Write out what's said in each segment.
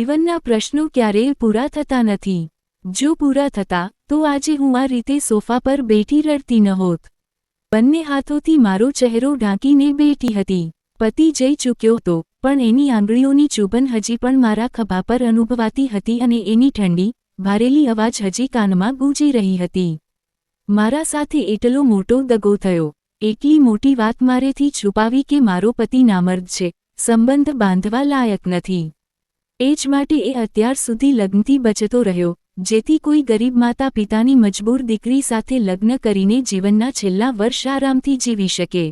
જીવનના પ્રશ્નો ક્યારેય પૂરા થતા નથી. જો પૂરા થતા, તો આજે હું આ રીતે સોફા પર બેઠી રડતી નહોત. બંને હાથોથી મારો ચહેરો ઢાંકીને બેઠી હતી. પતિ જઈ ચૂક્યો હતો, પણ એની આંગળીઓની ચુંબન હજી પણ મારા ખભા પર અનુભવાતી હતી અને એની ઠંડી, ભારેલી અવાજ હજી કાનમાં ગૂંજી રહી હતી. મારા સાથે એટલો મોટો દગો થયો. એટલી મોટી વાત મારેથી છુપાવી કે મારો પતિ નામર્દ છે. સંબંધ બાંધવા લાયક નથી. એ જ માટે એ અત્યાર સુધી લગ્નથી બચતો રહ્યો, જેથી કોઈ ગરીબ માતા પિતાની મજબૂર દીકરી સાથે લગ્ન કરીને જીવનના છેલ્લા વર્ષ આરામથી જીવી શકે.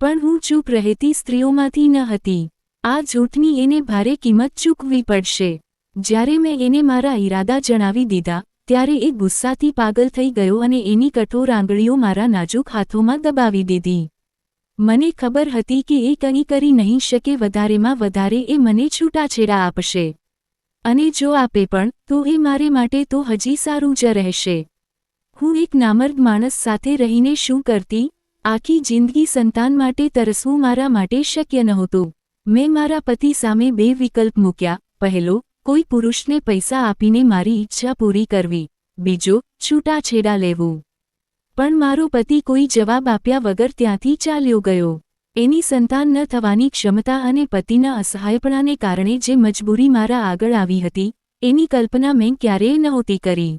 પણ હું ચૂપ રહેતી સ્ત્રીઓમાંથી ન હતી. આ જૂઠની એને ભારે કિંમત ચૂકવી પડશે. જ્યારે મેં એને મારા ઈરાદા જણાવી દીધા, ત્યારે એ ગુસ્સાથી પાગલ થઈ ગયો અને એની કઠોર આંગળીઓ મારા નાજુક હાથોમાં દબાવી દીધી. મને ખબર હતી કે એ કંઈ કરી નહીં શકે, વધારેમાં વધારે એ મને છૂટાછેડા આપશે. અને જો આપે પણ, તો એ મારે માટે તો હજી સારું જ રહેશે. હું એક નામર્દ માણસ સાથે રહીને શું કરતી? આખી જિંદગી સંતાન માટે તરસવું મારા માટે શક્ય નહોતું. મેં મારા પતિ સામે બે વિકલ્પ મૂક્યા. પહેલો, કોઈ પુરુષને પૈસા આપીને મારી ઈચ્છા પૂરી કરવી. બીજો, છૂટાછેડા લેવું. પણ મારો પતિ કોઈ જવાબ આપ્યા વગર ત્યાંથી ચાલ્યો ગયો. એની સંતાન ન થવાની ક્ષમતા અને પતિના અસહાયપણાને કારણે જે મજબૂરી મારા આગળ આવી હતી, એની કલ્પના મેં ક્યારેય નહોતી કરી.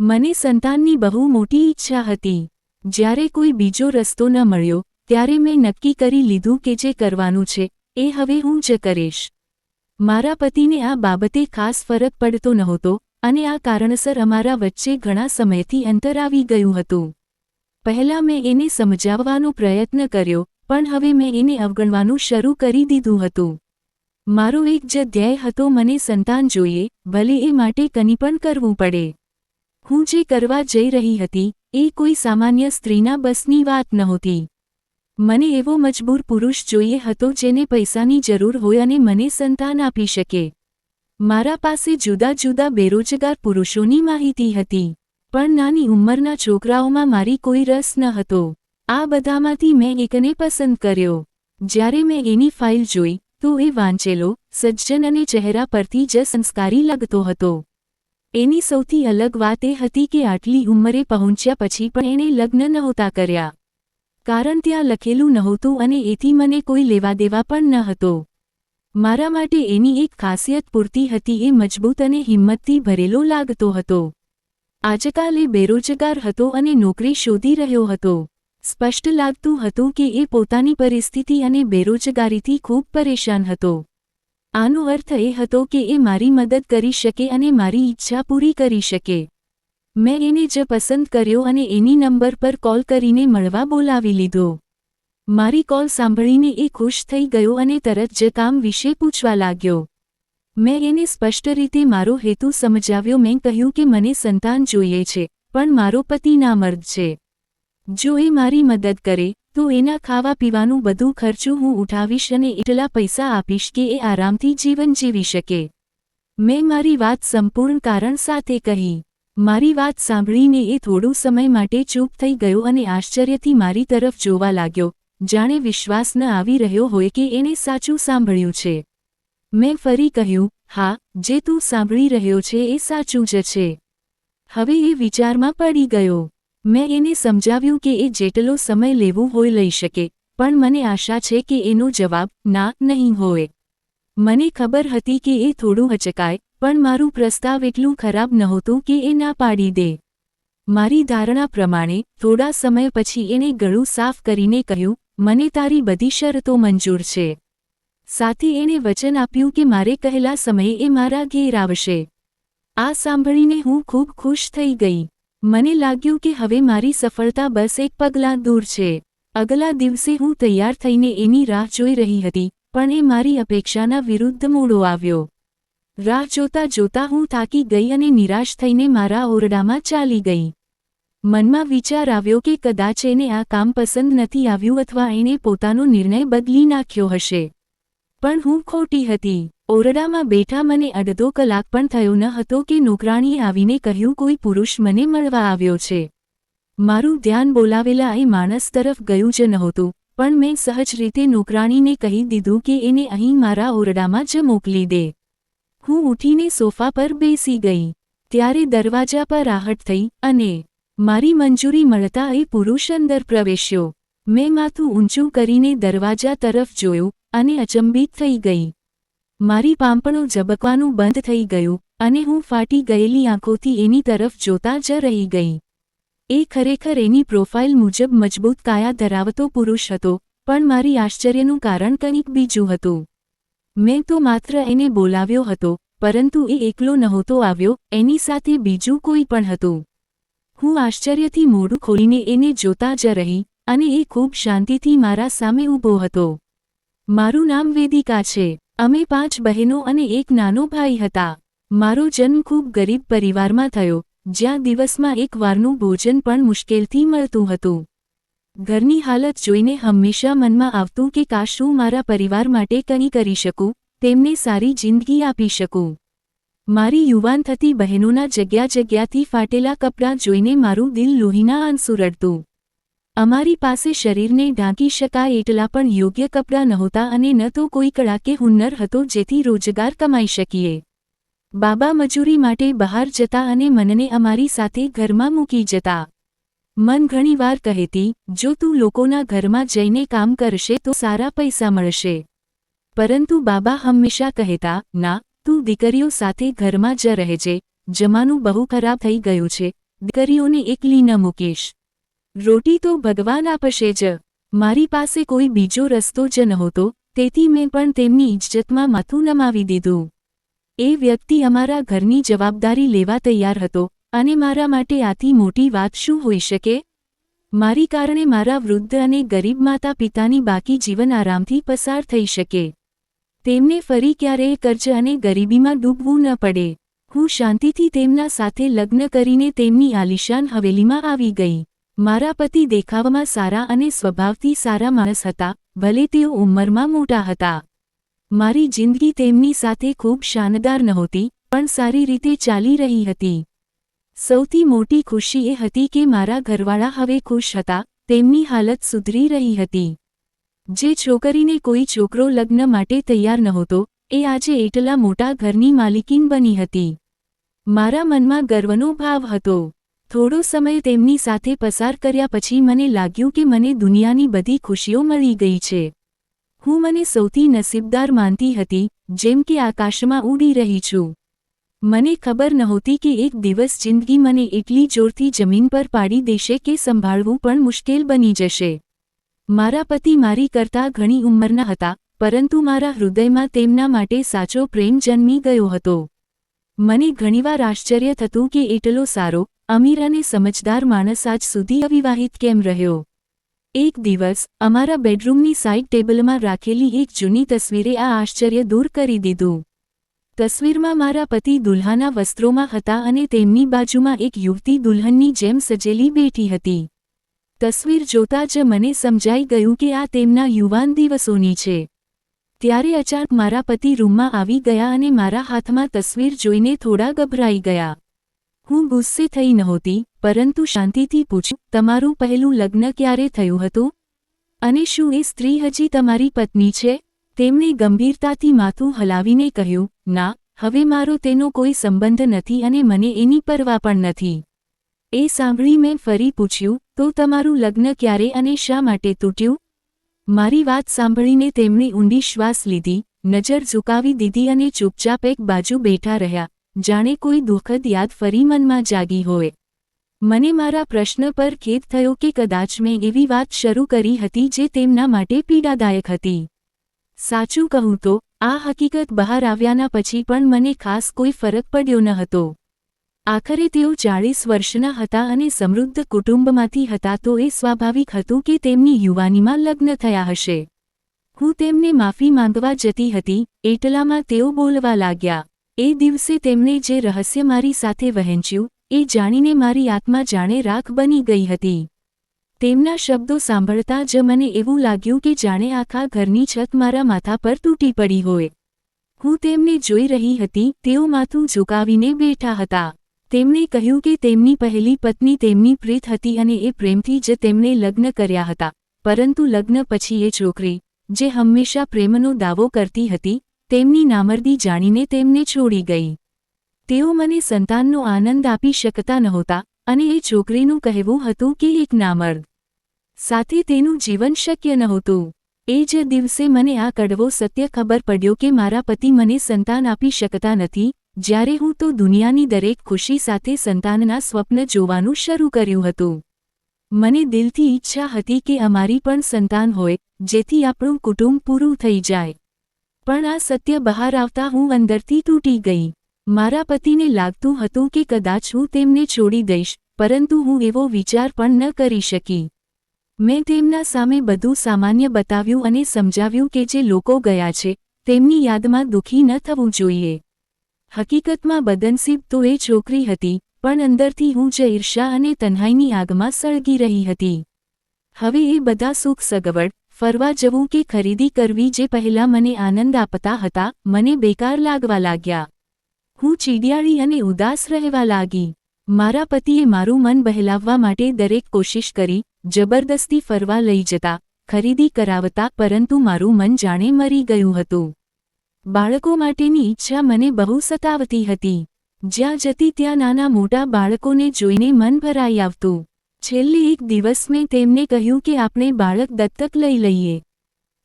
મને સંતાનની બહુ મોટી ઈચ્છા હતી. જ્યારે કોઈ બીજો રસ્તો ન મળ્યો, ત્યારે મેં નક્કી કરી લીધું કે જે કરવાનું છે, એ હવે હું જ કરીશ. મારા પતિને આ બાબતે ખાસ ફરક પડતો નહોતો અને આ કારણસર અમારા વચ્ચે ઘણા સમયથી અંતર આવી ગયું હતું. પહેલાં મેં એને સમજાવવાનો પ્રયત્ન કર્યો, પણ હવે મેં એને અવગણવાનું શરૂ કરી દીધું હતું. મારો એક જ ધ્યેય હતો મને સંતાન જોઈએ, ભલે એ માટે કંઈ પણ કરવું પડે. હું જે કરવા જઈ રહી હતી, એ કોઈ સામાન્ય સ્ત્રીના બસની વાત નહોતી. મને એવો મજબૂર પુરુષ જોઈએ હતો જેને પૈસાની જરૂર હોય અને મને સંતાન આપી શકે. મારા પાસે જુદા જુદા બેરોજગાર પુરુષોની માહિતી હતી. પણ નાની ઉંમરના છોકરાઓમાં મારી કોઈ રસ ન હતો. આ બધામાંથી મેં એકને પસંદ કર્યો. જ્યારે મેં એની ફાઇલ જોઈ, તો એ વાંચેલો, સજ્જન અને ચહેરા પરથી જ સંસ્કારી લાગતો હતો. એની સૌથી અલગ વાત એ હતી કે આટલી ઉંમરે પહોંચ્યા પછી પણ એણે લગ્ન નહોતા કર્યા. કારણ ત્યાં લખેલું નહોતું અને એથી મને કોઈ લેવા દેવા પણ ન હતો. મારા માટે એની એક ખાસિયત પૂરતી હતી એ મજબૂત અને હિંમતથી ભરેલો લાગતો હતો. આજકાલ એ બેરોજગાર હતો અને નોકરી શોધી રહ્યો હતો. સ્પષ્ટ લાગતું હતું કે એ પોતાની પરિસ્થિતિ અને બેરોજગારીથી ખૂબ પરેશાન હતો. આનો અર્થ એ હતો કે એ મારી મદદ કરી શકે અને મારી ઈચ્છા પૂરી કરી શકે. મેં એને જ પસંદ કર્યો અને એની નંબર પર કોલ કરીને મળવા બોલાવી લીધો. મારી કોલ સાંભળીને એ ખુશ થઈ ગયો અને તરત જ કામ વિશે પૂછવા લાગ્યો. મેં એને સ્પષ્ટ રીતે મારો હેતુ સમજાવ્યો. મેં કહ્યું કે મને સંતાન જોઈએ છે, પણ મારો પતિ નામર્દ છે. જો એ મારી મદદ કરે, તો એના ખાવા પીવાનું બધું ખર્ચું હું ઉઠાવીશ અને એટલા પૈસા આપીશ કે એ આરામથી જીવન જીવી શકે. મેં મારી વાત સંપૂર્ણ કારણ સાથે કહી. મારી વાત સાંભળીને એ થોડું સમય માટે ચૂપ થઈ ગયો અને આશ્ચર્યથી મારી તરફ જોવા લાગ્યો. જાણે વિશ્વાસ ન આવી રહ્યો હોય કે એણે સાચું સાંભળ્યું છે. મેં ફરી કહ્યું, હા, જે તું સાંભળી રહ્યો છે એ સાચું જ છે. હવે એ વિચારમાં પડી ગયો. મેં એને સમજાવ્યું કે એ જેટલો સમય લેવું હોય લઈ શકે, પણ મને આશા છે કે એનો જવાબ ના, નહીં હોય. મને ખબર હતી કે એ થોડું હચકાય, પણ મારું પ્રસ્તાવ એટલું ખરાબ નહોતું કે એ ના પાડી દે. મારી ધારણા પ્રમાણે, થોડા સમય પછી એણે ગળું સાફ કરીને કહ્યું, મને તારી બધી શરતો મંજૂર છે. સાથે એણે વચન આપ્યું કે મારે કહેલા સમયે એ મારા ઘેર આવશે. આ સાંભળીને હું ખૂબ ખુશ થઈ ગઈ. મને લાગ્યું કે હવે મારી સફળતા બસ એક પગલાં દૂર છે. અગલા દિવસે હું તૈયાર થઈને એની રાહ જોઈ રહી હતી, પણ એ મારી અપેક્ષાના વિરુદ્ધ મૂળો આવ્યો. રાહ જોતા જોતા હું થાકી ગઈ અને નિરાશ થઈને મારા ઓરડામાં ચાલી ગઈ. મનમાં વિચાર આવ્યો કે કદાચ એને આ કામ પસંદ નથી આવ્યું અથવા એણે પોતાનો નિર્ણય બદલી નાખ્યો હશે. પણ હું ખોટી હતી. ઓરડામાં બેઠા મને અડધો કલાક પણ થયો ન હતો કે નોકરાણીએ આવીને કહ્યું કોઈ પુરુષ મને મળવા આવ્યો છે. મારું ધ્યાન બોલાવેલા એ માણસ તરફ ગયું જ નહોતું, પણ મેં સહજ રીતે નોકરાણીને કહી દીધું કે એને અહીં મારા ઓરડામાં જ મોકલી દે. હું ઊઠીને સોફા પર બેસી ગઈ. ત્યારે દરવાજા પર રાહટ થઈ અને મારી મંજૂરી મળતા એ પુરુષ અંદર પ્રવેશ્યો. મેં માથું ઊંચું કરીને દરવાજા તરફ જોયું અને અચંબિત થઈ ગઈ. મારી પાંપણો ઝબકવાનું બંધ થઈ ગયું અને હું ફાટી ગયેલી આંખોથી એની તરફ જોતા જ રહી ગઈ. એ ખરેખર એની પ્રોફાઇલ મુજબ મજબૂત કાયા ધરાવતો પુરુષ હતો, પણ મારી આશ્ચર્યનું કારણ કંઈક બીજું હતું. મેં તો માત્ર એને બોલાવ્યો હતો, પરંતુ એ એકલો નહોતો આવ્યો, એની સાથે બીજું કોઈ પણ હતું. હું આશ્ચર્યથી મોઢું ખોલીને એને જોતા જ રહી, અને એ ખૂબ શાંતિથી મારા સામે ઊભો હતો. મારું નામ વેદિકા છે. અમે પાંચ બહેનો અને એક નાનો ભાઈ હતા. મારો જન્મ ખૂબ ગરીબ પરિવારમાં થયો, જ્યાં દિવસમાં એક વારનું ભોજન પણ મુશ્કેલથી મળતું હતું. ઘરની હાલત જોઈને હંમેશા મનમાં આવતું કે કાશ હું મારા પરિવાર માટે કંઈ કરી શકું, તેમને સારી જિંદગી આપી શકું. મારી યુવાન થતી બહેનોના જગ્યા જગ્યાથી ફાટેલા કપડાં જોઈને મારું દિલ લોહીના આંસુ રડતું અમારી પાસે શરીરને ઢાંકી શકાય એટલા પણ યોગ્ય કપડાં નહોતા અને ન તો કોઈ કળા કે હુન્નર હતો જેથી રોજગાર કમાઈ શકીએ. બાબા મજૂરી માટે બહાર જતા અને મનને અમારી સાથે ઘરમાં મૂકી જતા. મન ઘણીવાર કહેતી જો તું લોકોના ઘરમાં જઈને કામ કરશે તો સારા પૈસા મળશે. પરંતુ બાબા હંમેશા કહેતા, ના, તું દીકરીઓ સાથે ઘરમાં જ રહેજે. જમાનું બહુ ખરાબ થઈ ગયું છે. દીકરીઓને એકલી ન મૂકીશ. રોટી તો ભગવાન આપશે જ. મારી પાસે કોઈ બીજો રસ્તો જ નહોતો, તેથી મેં પણ તેમની ઇજ્જતમાં માથું નમાવી દીધું. એ વ્યક્તિ અમારા ઘરની જવાબદારી લેવા તૈયાર હતો, અને મારા માટે આથી મોટી વાત શું હોઈ શકે? મારી કારણે મારા વૃદ્ધ અને ગરીબ માતા પિતાની બાકી જીવન આરામથી પસાર થઈ શકે. તેમને ફરી ક્યારેય કર્જ અને ગરીબીમાં ડૂબવું ન પડે. હું શાંતિથી તેમના સાથે લગ્ન કરીને તેમની આલિશાન હવેલીમાં આવી ગઈ. મારા પતિ દેખાવમાં સારા અને સ્વભાવથી સારા માણસ હતા, ભલે તેઓ ઉંમરમાં મોટા હતા. મારી જિંદગી તેમની સાથે ખૂબ શાનદાર નહોતી, પણ સારી રીતે ચાલી રહી હતી. સૌથી મોટી ખુશી એ હતી કે મારા ઘરવાળા હવે ખુશ હતા, તેમની હાલત સુધરી રહી હતી. જે છોકરીને કોઈ છોકરો લગ્ન માટે તૈયાર નહોતો, એ આજે એટલા મોટા ઘરની માલિકીન બની હતી. મારા મનમાં ગર્વનો ભાવ હતો. થોડો સમય તેમની સાથે પસાર કર્યા પછી મને લાગ્યું કે મને દુનિયાની બધી ખુશીઓ મળી ગઈ છે. હું મને સૌથી નસીબદાર માનતી હતી, જેમ કે આકાશમાં ઉડી રહી છું. મને ખબર નહોતી કે એક દિવસ જિંદગી મને એટલી જોરથી જમીન પર પાડી દેશે કે સંભાળવું પણ મુશ્કેલ બની જશે. મારા પતિ મારી કરતાં ઘણી ઉંમરના હતા, પરંતુ મારા હૃદયમાં તેમના માટે સાચો પ્રેમ જન્મી ગયો હતો. મને ઘણીવાર આશ્ચર્ય થતું કે એટલો સારો અમીર અને સમજદાર માણસ આજ સુધી અવિવાહિત કેમ રહ્યો? એક દિવસ, અમારા બેડરૂમની સાઇડ ટેબલમાં રાખેલી એક જૂની તસવીરે આ આશ્ચર્ય દૂર કરી દીધું. તસવીરમાં મારા પતિ દુલ્હાના વસ્ત્રોમાં હતા અને તેમની બાજુમાં એક યુવતી દુલ્હનની જેમ સજેલી બેઠી હતી. તસવીર જોતા જ મને સમજાઈ ગયું કે આ તેમના યુવાન દિવસોની છે. ત્યારે અચાનક મારા પતિ રૂમમાં આવી ગયા અને મારા હાથમાં તસવીર જોઈને થોડા ગભરાઈ ગયા. હું ગુસ્સે થઈ નહોતી, પરંતુ શાંતિથી પૂછ્યું, તમારું પહેલું લગ્ન ક્યારે થયું હતું? અને શું એ સ્ત્રી હજી તમારી પત્ની છે? તેમણે ગંભીરતાથી માથું હલાવીને કહ્યું, ના, હવે મારો તેનો કોઈ સંબંધ નથી અને મને એની પરવા પણ નથી. એ સાંભળી મેં ફરી પૂછ્યું, તો તમારું લગ્ન ક્યારે અને શા માટે તૂટ્યું? મારી વાત સાંભળીને તેમણે ઊંડી શ્વાસ લીધી, નજર ઝુકાવી દીધી અને ચૂપચાપ એક બાજુ બેઠા રહ્યા. જાણે કોઈ દુઃખદ યાદ ફરી મનમાં જાગી હોય. મને મારા પ્રશ્ન પર ખેદ થયો કે કદાચ મેં એવી વાત શરૂ કરી હતી જે તેમના માટે પીડાદાયક હતી. સાચું કહું તો, આ હકીકત બહાર આવ્યાના પછી પણ મને ખાસ કોઈ ફરક પડ્યો ન હતો. આખરે તેઓ ચાળીસ વર્ષના હતા અને સમૃદ્ધ કુટુંબમાંથી હતા તો એ સ્વાભાવિક હતું કે તેમની યુવાનીમાં લગ્ન થયા હશે. હું તેમને માફી માંગવા જતી હતી, એટલામાં તેઓ બોલવા લાગ્યા. એ દિવસે તેમણે જે રહસ્ય મારી સાથે વહેંચ્યું, એ જાણીને મારી આત્મા જાણે રાખ બની ગઈ હતી. તેમના શબ્દો સાંભળતા જ મને એવું લાગ્યું કે જાણે આખા ઘરની છત મારા માથા પર તૂટી પડી હોય. હું તેમને જોઈ રહી હતી, તેઓ માથું ઝુકાવીને બેઠા હતા. તેમણે કહ્યું કે તેમની પહેલી પત્ની તેમની પ્રીત હતી અને એ પ્રેમથી જ તેમણે લગ્ન કર્યા હતા. પરંતુ લગ્ન પછી એ છોકરી, જે હંમેશા પ્રેમનો દાવો કરતી હતી તેમની નામર્દી જાણીને તેમને છોડી ગઈ. તેઓ મને સંતાનનો આનંદ આપી શકતા નહોતા અને એ છોકરીનું કહેવું હતું કે એક નામર્દ. સાથે તેનું જીવન શક્ય નહોતું. એ જ દિવસે મને આ કડવો સત્ય ખબર પડ્યો કે મારા પતિ મને સંતાન આપી શકતા નથી, જ્યારે હું તો દુનિયાની દરેક ખુશી સાથે સંતાનના સ્વપ્ન જોવાનું શરૂ કર્યું હતું. મને દિલથી ઈચ્છા હતી કે અમારી પણ સંતાન હોય, જેથી આપણું કુટુંબ પૂરું થઈ જાય. પણ આ સત્ય બહાર આવતા હું અંદરથી તૂટી ગઈ. મારા પતિને લાગતું હતું કે કદાચ હું તેમને છોડી દઈશ, પરંતુ હું એવો વિચાર પણ ન કરી શકી. મેં તેમના સામે બધું સામાન્ય બતાવ્યું અને સમજાવ્યું કે જે લોકો ગયા છે, તેમની યાદમાં દુઃખી ન થવું જોઈએ. હકીકતમાં બદનસીબ તો એ છોકરી હતી, પણ અંદરથી હું જે ઈર્ષા અને તન્હાઈની આગમાં સળગી રહી હતી. હવે એ બધા સુખ સગવડ ફરવા જવું કે ખરીદી કરવી જે પહેલાં મને આનંદ આપતા હતા, મને બેકાર લાગવા લાગ્યા. હું ચીડિયાળી અને ઉદાસ રહેવા લાગી. મારા પતિએ મારું મન બહેલાવવા માટે દરેક કોશિશ કરી, જબરદસ્તી ફરવા લઈ જતા, ખરીદી કરાવતા, પરંતુ મારું મન જાણે મરી ગયું હતું. બાળકો માટેની ઈચ્છા મને બહુ સતાવતી હતી. જ્યાં જતી ત્યાં નાના મોટા બાળકોને જોઈને મન ભરાઈ આવતું. છેલ્લે એક દિવસ મેં તેમને કહ્યું કે આપણે બાળક દત્તક લઈ લઈએ.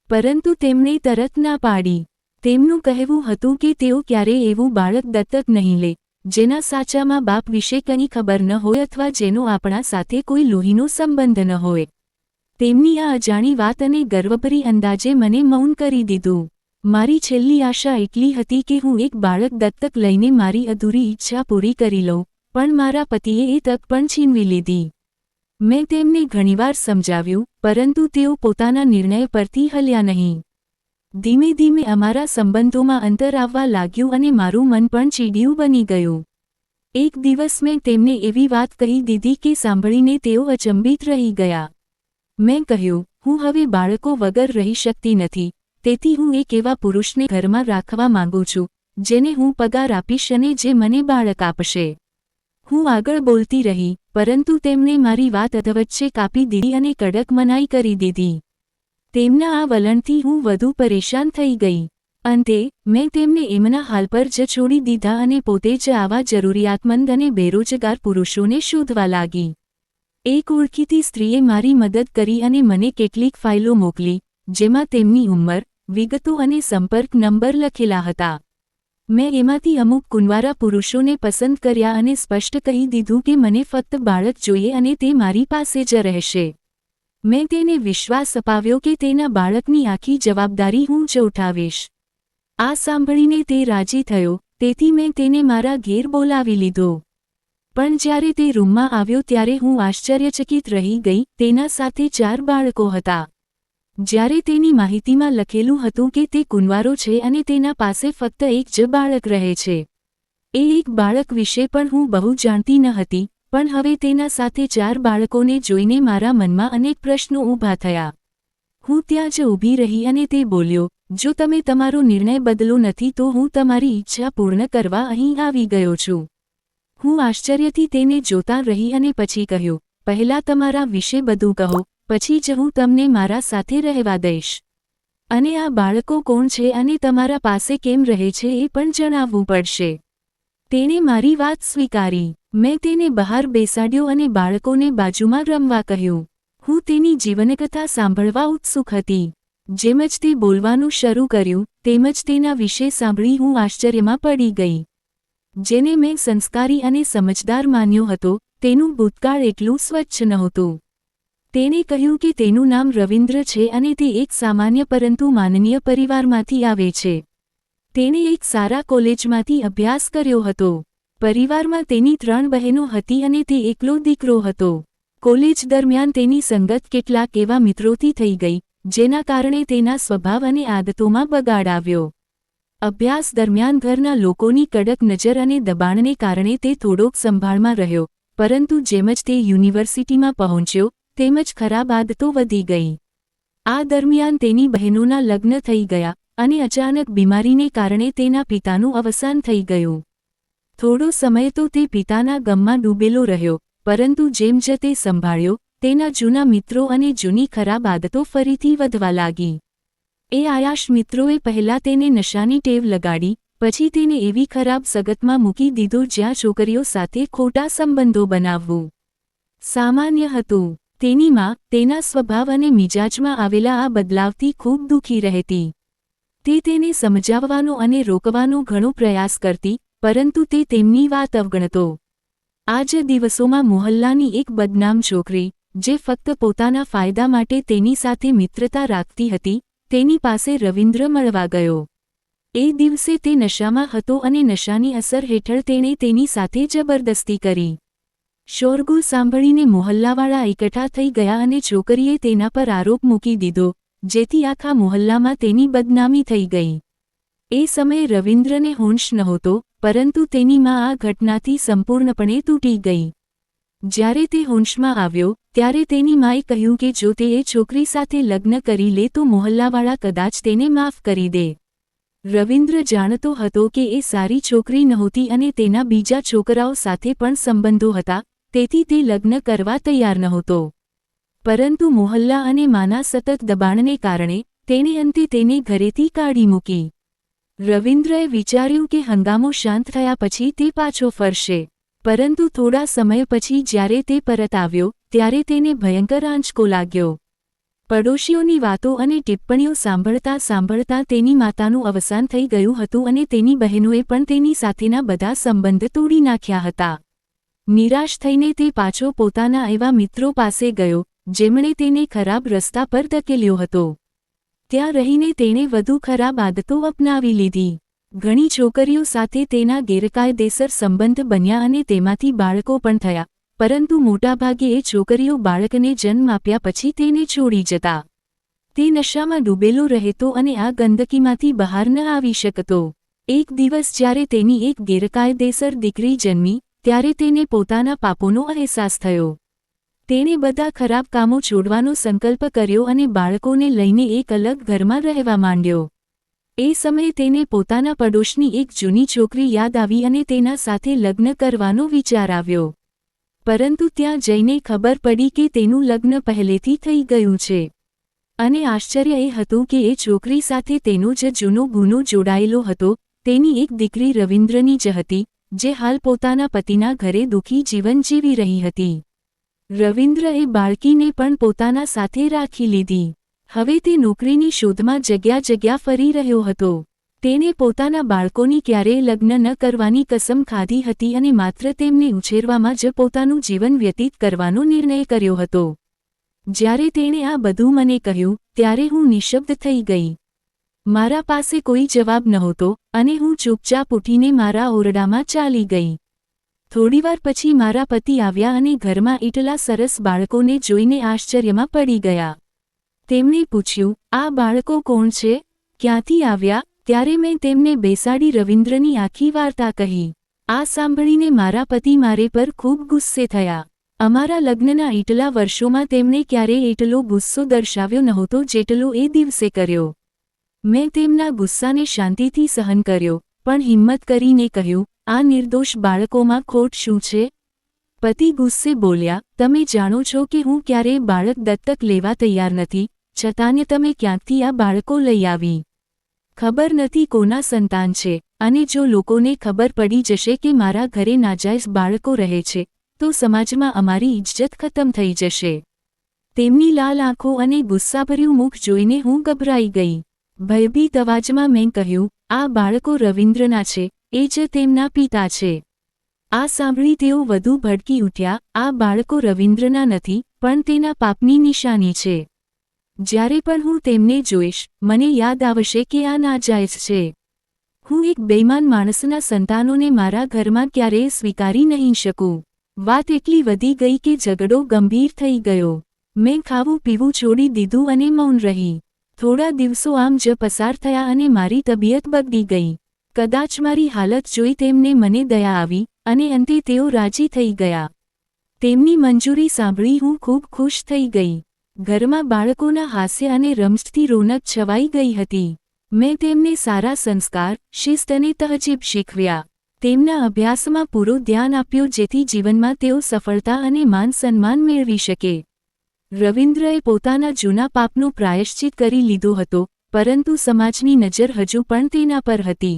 પરંતુ તેમણે તરત ના પાડી. તેમનું કહેવું હતું કે તેઓ ક્યારેય એવું બાળક દત્તક નહીં લે, જેના સાચામાં બાપ વિશે કંઈ ખબર ન હોય અથવા જેનો આપણા સાથે કોઈ લોહીનો સંબંધ ન હોય. તેમની આ અજાણી વાત અને ગર્વભરી અંદાજે મને મૌન કરી દીધું. મારી છેલ્લી આશા એટલી હતી કે હું એક બાળક દત્તક લઈને મારી અધૂરી ઈચ્છા પૂરી કરી લઉં, પણ મારા પતિએ એ તક પણ છીનવી લીધી. મેં તેમને ઘણીવાર સમજાવ્યું, પરંતુ તેઓ પોતાના નિર્ણય પરથી હલ્યા નહીં. ધીમે ધીમે અમારા સંબંધોમાં અંતર આવવા લાગ્યું અને મારું મન પણ ચીડિયું બની ગયું. એક દિવસ મેં તેમને એવી વાત કહી દીધી કે સાંભળીને તેઓ અચંબિત રહી ગયા. મેં કહ્યું, હું હવે બાળકો વગર રહી શકતી નથી, તેથી હું એક એવા પુરુષને ઘરમાં રાખવા માંગુ છું, જેને હું પગાર આપીશ અને જે મને બાળક આપશે. હું આગળ બોલતી રહી પરંતુ તેમણે મારી વાત અધવચ્ચે કાપી દીધી અને કડક મનાઈ કરી દીધી. તેમના આ વલણથી હું વધુ પરેશાન થઈ ગઈ. અંતે, મેં તેમને એમના હાલ પર જ છોડી દીધા અને પોતે જ આવા જરૂરિયાતમંદ અને બેરોજગાર પુરુષોને શોધવા લાગી. એક ઓળખીતી સ્ત્રીએ મારી મદદ કરી અને મને કેટલીક ફાઇલો મોકલી, જેમાં તેમની ઉંમર, વિગતો અને સંપર્ક નંબર લખેલા હતા. મેં એમાંથી અમુક કુંવારા પુરુષોને પસંદ કર્યા અને સ્પષ્ટ કહી દીધું કે મને ફક્ત બાળક જોઈએ અને તે મારી પાસે જ રહેશે. મેં તેને વિશ્વાસ અપાવ્યો કે તેના બાળકની આખી જવાબદારી હું જ ઉઠાવીશ. આ સાંભળીને તે રાજી થયો, તેથી મેં તેને મારા ઘેર બોલાવી લીધો. પણ જ્યારે તે રૂમમાં આવ્યો ત્યારે હું આશ્ચર્યચકિત રહી ગઈ, તેના સાથે ચાર બાળકો હતા. જ્યારે તેની માહિતીમાં લખેલું હતું કે તે કુંવારો છે અને તેના પાસે ફક્ત એક જ બાળક રહે છે. એ એક બાળક વિશે પણ હું બહુ જાણતી ન હતી, પણ હવે તેના સાથે ચાર બાળકોને જોઈને મારા મનમાં અનેક પ્રશ્નો ઊભા થયા. હું ત્યાં જ ઊભી રહી અને તે બોલ્યો, જો તમે તમારો નિર્ણય બદલો નથી તો હું તમારી ઈચ્છા પૂર્ણ કરવા અહીં આવી ગયો છું. હું આશ્ચર્યથી તેને જોતા રહી અને પછી કહ્યું, પહેલા તમારા વિશે બધું કહો પછી જ હું તમને મારા સાથે રહેવા દઈશ. અને આ બાળકો કોણ છે અને તમારા પાસે કેમ રહે છે એ પણ જણાવવું પડશે. તેણે મારી વાત સ્વીકારી. મેં તેને બહાર બેસાડ્યો અને બાળકોને બાજુમાં રમવા કહ્યું. હું તેની જીવનકથા સાંભળવા ઉત્સુક હતી. જેમ જ તે બોલવાનું શરૂ કર્યું તેમજ તેના વિશે સાંભળી હું આશ્ચર્યમાં પડી ગઈ. જેને મેં સંસ્કારી અને સમજદાર માન્યો હતો, તેનું ભૂતકાળ એટલું સ્વચ્છ નહોતું. તેણે કહ્યું કે તેનું નામ રવિન્દ્ર છે અને તે એક સામાન્ય પરંતુ માનનીય પરિવારમાંથી આવે છે. તેણે એક સારા કોલેજમાંથી અભ્યાસ કર્યો હતો. પરિવારમાં તેની ત્રણ બહેનો હતી અને તે એકલો દીકરો હતો. કોલેજ દરમિયાન તેની સંગત કેટલાક એવા મિત્રોથી થઈ ગઈ, જેના કારણે તેના સ્વભાવ અને આદતોમાં બગાડ આવ્યો. અભ્યાસ દરમિયાન ઘરના લોકોની કડક નજર અને દબાણને કારણે તે થોડોક સંભાળમાં રહ્યો, પરંતુ જેમ જ તે યુનિવર્સિટીમાં પહોંચ્યો તેમજ ખરાબ આદતો વધી ગઈ. આ દરમિયાન તેની બહેનોના લગ્ન થઈ ગયા અને અચાનક બીમારીને કારણે તેના પિતાનું અવસાન થઈ ગયું. થોડો સમય તો તે પિતાના ગમમાં ડૂબેલો રહ્યો, પરંતુ જેમ જ તે સંભાળ્યો, તેના જૂના મિત્રો અને જૂની ખરાબ આદતો ફરીથી વધવા લાગી. એ આયાશ મિત્રોએ પહેલાં તેને નશાની ટેવ લગાડી, પછી તેને એવી ખરાબ સગતમાં મૂકી દીધો જ્યાં છોકરીઓ સાથે ખોટા સંબંધો બનાવવું સામાન્ય હતું. તેની માં તેના સ્વભાવ અને મિજાજમાં આવેલા આ બદલાવથી ખૂબ દુઃખી રહેતી. તે તેને સમજાવવાનો અને રોકવાનો ઘણો પ્રયાસ કરતી, પરંતુ તે તેમની વાત અવગણતો. આ જ દિવસોમાં મોહલ્લાની એક બદનામ છોકરી, જે ફક્ત પોતાના ફાયદા માટે તેની સાથે મિત્રતા રાખતી હતી, તેની પાસે રવિન્દ્ર મળવા ગયો. એ દિવસે તે નશામાં હતો અને નશાની અસર હેઠળ તેણે તેની સાથે જબરદસ્તી કરી. શોરગુલ સાંભળીને મોહલ્લાવાળા એકઠા થઈ ગયા અને છોકરીએ તેના પર આરોપ મૂકી દીધો, જેથી આખા મોહલ્લામાં તેની બદનામી થઈ ગઈ. એ સમયે રવિન્દ્રને હોંશ નહોતો, પરંતુ તેની માં આ ઘટનાથી સંપૂર્ણપણે તૂટી ગઈ. જ્યારે તે હોંશમાં આવ્યો, ત્યારે તેની માએ કહ્યું કે જો તે એ છોકરી સાથે લગ્ન કરી લે તો મોહલ્લાવાળા કદાચ તેને માફ કરી દે. રવિન્દ્ર જાણતો હતો કે એ સારી છોકરી નહોતી અને તેના બીજા છોકરાઓ સાથે પણ સંબંધો હતા તેથી તે લગ્ન કરવા તૈયાર નહોતો. પરંતુ મોહલ્લા અને માના સતત દબાણને કારણે તેણે અંતે તેને ઘરેથી કાઢી મૂકી. રવિન્દ્રએ વિચાર્યું કે હંગામો શાંત થયા પછી તે પાછો ફરશે. પરંતુ થોડા સમય પછી જ્યારે તે પરત આવ્યો, ત્યારે તેને ભયંકર આંચકો લાગ્યો. પડોશીઓની વાતો અને ટિપ્પણીઓ સાંભળતા સાંભળતા તેની માતાનું અવસાન થઈ ગયું હતું અને તેની બહેનોએ પણ તેની સાથેના બધા સંબંધ તોડી નાખ્યા હતા. નિરાશ થઈને તે પાછો પોતાના એવા મિત્રો પાસે ગયો, જેમણે તેને ખરાબ રસ્તા પર ધકેલ્યો હતો. ત્યાં રહીને તેણે વધુ ખરાબ આદતો અપનાવી લીધી. ઘણી છોકરીઓ સાથે તેના ગેરકાયદેસર સંબંધ બન્યા અને તેમાંથી બાળકો પણ થયા, પરંતુ મોટાભાગે એ છોકરીઓ બાળકને જન્મ આપ્યા પછી તેને છોડી જતા. તે નશામાં ડૂબેલો રહેતો અને આ ગંદકીમાંથી બહાર ન આવી શકતો. એક દિવસ જ્યારે તેની એક ગેરકાયદેસર દીકરી જન્મી ત્યારે તેને પોતાના પાપોનો અહેસાસ થયો. તેણે બધા ખરાબ કામો છોડવાનો સંકલ્પ કર્યો અને બાળકોને લઈને એક અલગ ઘરમાં રહેવા માંડ્યો. એ સમયે તેને પોતાના પડોશની એક જૂની છોકરી યાદ આવી અને તેના સાથે લગ્ન કરવાનો વિચાર આવ્યો. પરંતુ ત્યાં જઈને ખબર પડી કે તેનું લગ્ન પહેલેથી થઈ ગયું છે. અને આશ્ચર્ય એ હતું કે એ છોકરી સાથે તેનો જ જૂનો ગુનો જોડાયેલો હતો. તેની એક દીકરી રવિન્દ્રની જ હતી. જે હાલ પોતાના પતિના ઘરે દુઃખી જીવન જીવી રહી હતી. રવિન્દ્રએ બાળકીને પણ પોતાના સાથે રાખી લીધી. હવે તે નોકરીની શોધમાં જગ્યા જગ્યા ફરી રહ્યો હતો. તેણે પોતાના બાળકોની ક્યારેય લગ્ન ન કરવાની કસમ ખાધી હતી અને માત્ર તેમને ઉછેરવામાં જ પોતાનું જીવન વ્યતીત કરવાનો નિર્ણય કર્યો હતો. જ્યારે તેણે આ બધું મને કહ્યું, ત્યારે હું નિશબ્દ થઈ ગઈ. મારા પાસે કોઈ જવાબ નહોતો અને હું ચૂપચાપ ઉઠીને મારા ઓરડામાં ચાલી ગઈ. થોડીવાર પછી મારા પતિ આવ્યા અને ઘરમાં એટલા સરસ બાળકોને જોઈને આશ્ચર્યમાં પડી ગયા. તેમણે પૂછ્યું, આ બાળકો કોણ છે? ક્યાંથી આવ્યા? ત્યારે મેં તેમને બેસાડી રવિન્દ્રની આખી વાર્તા કહી. આ સાંભળીને મારા પતિ મારે પર ખૂબ ગુસ્સે થયા. અમારા લગ્નના એટલા વર્ષોમાં તેમણે ક્યારેય એટલો ગુસ્સો દર્શાવ્યો નહોતો જેટલો એ દિવસે કર્યો. મેં તેમના ગુસ્સાને શાંતિથી સહન કર્યો, પણ હિંમત કરીને કહ્યું, આ નિર્દોષ બાળકોમાં ખોટ શું છે? પતિ ગુસ્સે બોલ્યા, તમે જાણો છો કે હું ક્યારેય બાળક દત્તક લેવા તૈયાર નથી છતાંને તમે ક્યાંકથી આ બાળકો લઈ આવી? ખબર નથી કોના સંતાન છે, અને જો લોકોને ખબર પડી જશે કે મારા ઘરે નાજાયઝ બાળકો રહે છે, તો સમાજમાં અમારી ઇજ્જત ખતમ થઈ જશે. તેમની લાલ આંખો અને ગુસ્સાભર્યું મુખ જોઈને હું ગભરાઈ ગઈ. ભયભીત અવાજમાં મેં કહ્યું, આ બાળકો રવિન્દ્રના છે, એ જ તેમના પિતા છે. આ સાંભળી તેઓ વધુ ભડકી ઉઠ્યા, આ બાળકો રવિન્દ્રના નથી, પણ તેના પાપની નિશાની છે. જ્યારે પણ હું તેમને જોઈશ, મને યાદ આવશે કે આ નાજાયજ છે. હું એક બેઈમાન માણસના સંતાનોને મારા ઘરમાં ક્યારેય સ્વીકારી નહીં શકું. વાત એટલી વધી ગઈ કે ઝઘડો ગંભીર થઈ ગયો. મેં ખાવું પીવું છોડી દીધું અને મૌન રહી. થોડા દિવસો આમ જ પસાર થયા અને મારી તબિયત બગડી ગઈ. કદાચ મારી હાલત જોઈ તેમને મને દયા આવી અને અંતે તેઓ રાજી થઈ ગયા. તેમની મંજૂરી સાંભળી હું ખૂબ ખુશ થઈ ગઈ. ઘરમાં બાળકોના હાસ્ય અને રમઝથી રોનક છવાઈ ગઈ હતી. મેં તેમને સારા સંસ્કાર, શિસ્ત અને તહજીબ શીખવ્યા. તેમના અભ્યાસમાં પૂરો ધ્યાન આપ્યો જેથી જીવનમાં તેઓ સફળતા અને માન સન્માન મેળવી શકે. રવિન્દ્રએ પોતાના જૂના પાપનું પ્રાયશ્ચિત કરી લીધો હતો, પરંતુ સમાજની નજર હજુ પણ તેના પર હતી.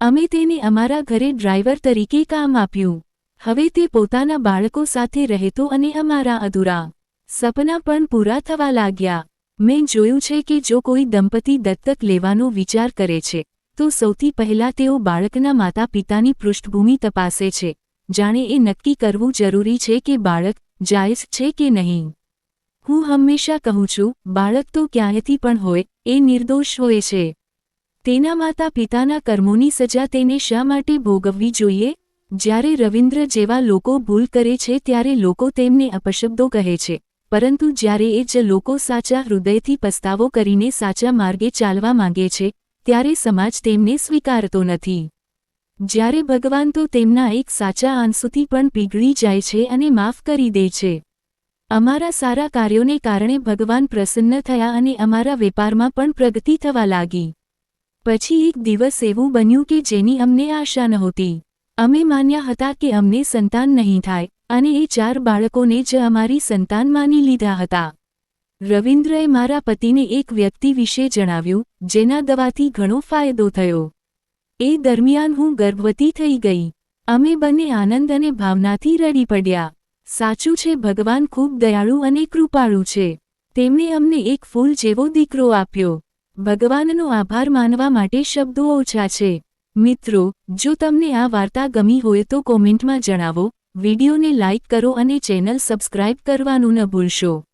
અમે તેને અમારા ઘરે ડ્રાઈવર તરીકે કામ આપ્યું. હવે તે પોતાના બાળકો સાથે રહેતો અને અમારા અધૂરા સપના પણ પૂરા થવા લાગ્યા. મેં જોયું છે કે જો કોઈ દંપતી દત્તક લેવાનો વિચાર કરે છે, તો સૌથી પહેલા તેઓ બાળકના માતા પિતાની પૃષ્ઠભૂમિ તપાસે છે. જાણે એ નક્કી કરવું જરૂરી છે કે બાળક જાયઝ છે કે નહીં. હું હંમેશા કહું છું, બાળક તો ક્યાંયથી પણ હોય, એ નિર્દોષ હોય છે. તેના માતા પિતાના કર્મોની સજા તેને શા માટે ભોગવવી જોઈએ? જ્યારે રવિન્દ્ર જેવા લોકો ભૂલ કરે છે ત્યારે લોકો તેમને અપશબ્દો કહે છે. પરંતુ જ્યારે એ જ લોકો સાચા હૃદયથી પસ્તાવો કરીને સાચા માર્ગે ચાલવા માંગે છે, ત્યારે સમાજ તેમને સ્વીકારતો નથી. જ્યારે ભગવાન તો તેમના એક સાચા આંસુથી પણ પીગળી જાય છે અને માફ કરી દે છે. અમારા સારા કાર્યોને કારણે ભગવાન પ્રસન્ન થયા અને અમારા વેપારમાં પણ પ્રગતિ થવા લાગી. પછી એક દિવસ એવું બન્યું કે જેની અમને આશા નહોતી. અમે માન્યા હતા કે અમને સંતાન નહીં થાય, અને એ ચાર બાળકોને જ અમારી સંતાન માની લીધા હતા. રવિન્દ્રએ મારા પતિને એક વ્યક્તિ વિશે જણાવ્યું, જેના દવાથી ઘણો ફાયદો થયો. એ દરમિયાન હું ગર્ભવતી થઈ ગઈ. અમે બંને આનંદ અને ભાવનાથી રડી પડ્યા. સાચું છે, ભગવાન ખૂબ દયાળુ અને કૃપાળુ છે. તેમણે અમને એક ફૂલ જેવો દીકરો આપ્યો. ભગવાનનો આભાર માનવા માટે શબ્દો ઓછા છે. મિત્રો, જો તમને આ વાર્તા ગમી હોય તો કોમેન્ટમાં જણાવો, વિડિયોને લાઇક કરો અને ચેનલ સબસ્ક્રાઇબ કરવાનું ન ભૂલશો.